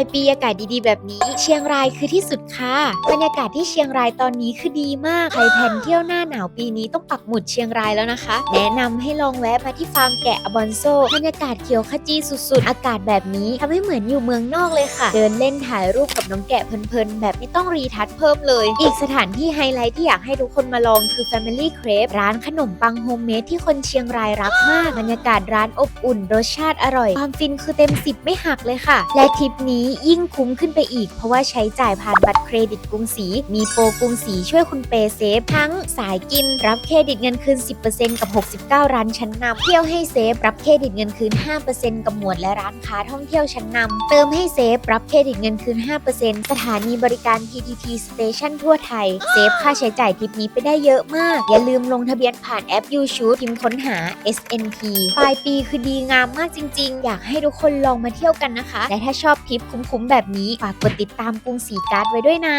ายปีอากาศดีๆ แบบนี้ เชียงรายคือที่สุดค่ะ บรรยากาศที่เชียงรายตอนนี้คือดีมาก ใครแพลนเที่ยวหน้าหนาวปีนี้ต้องปักหมุดเชียงรายแล้วนะคะ แนะนำให้ลองแวะมาที่ฟาร์มแกะอบอนโซบรรยากาศเขียวขจีสุดๆ อากาศแบบนี้ทำให้เหมือนอยู่เมืองนอกเลยค่ะ เดินเล่นถ่ายรูปกับน้องแกะเพลินๆ แบบไม่ต้องรีทัชเพิ่มเลย อีกสถานที่ไฮไลท์ที่อยากให้ทุกคนมาลองคือ Family Crepe ร้านขนมปังโฮมเมดที่คนเชียงรายรักมาก บรรยากาศร้านอบอุ่น รสชาติอร่อย ความฟินคือเต็ม 10 ไม่หักเลยค่ะ และทริปนี้ยิ่งคุ้มขึ้นไปอีก เพราะว่าใช้จ่ายผ่านบัตรเครดิตกรุงศรีมีโปรกรุงศรีช่วยคุณเปเซฟ ทั้งสายกิน รับเครดิตเงินคืน 10%กับ 69 ร้านชั้นนำเที่ยวให้เซฟ รับเครดิตเงินคืน 5%กับหมวดและร้านค้าท่องเที่ยวชั้นนำเติมให้เซฟ รับเครดิตเงินคืน 5%สถานีบริการ PTT Station ทั่วไทย เซฟค่าใช้จ่ายทริปนี้ไปได้เยอะมาก อย่าลืมลงทะเบียนผ่านแอป You Shoot พิมพ์ค้นหา SNP ปลายปีคือดีงามมากจริง ๆ อยากให้ทุกคนลองมาเที่ยวกันนะคะ และถ้าชอบทริปคุ้มๆแบบนี้ ฝากกดติดตามกรุงศรีการ์ดไว้ด้วยนะ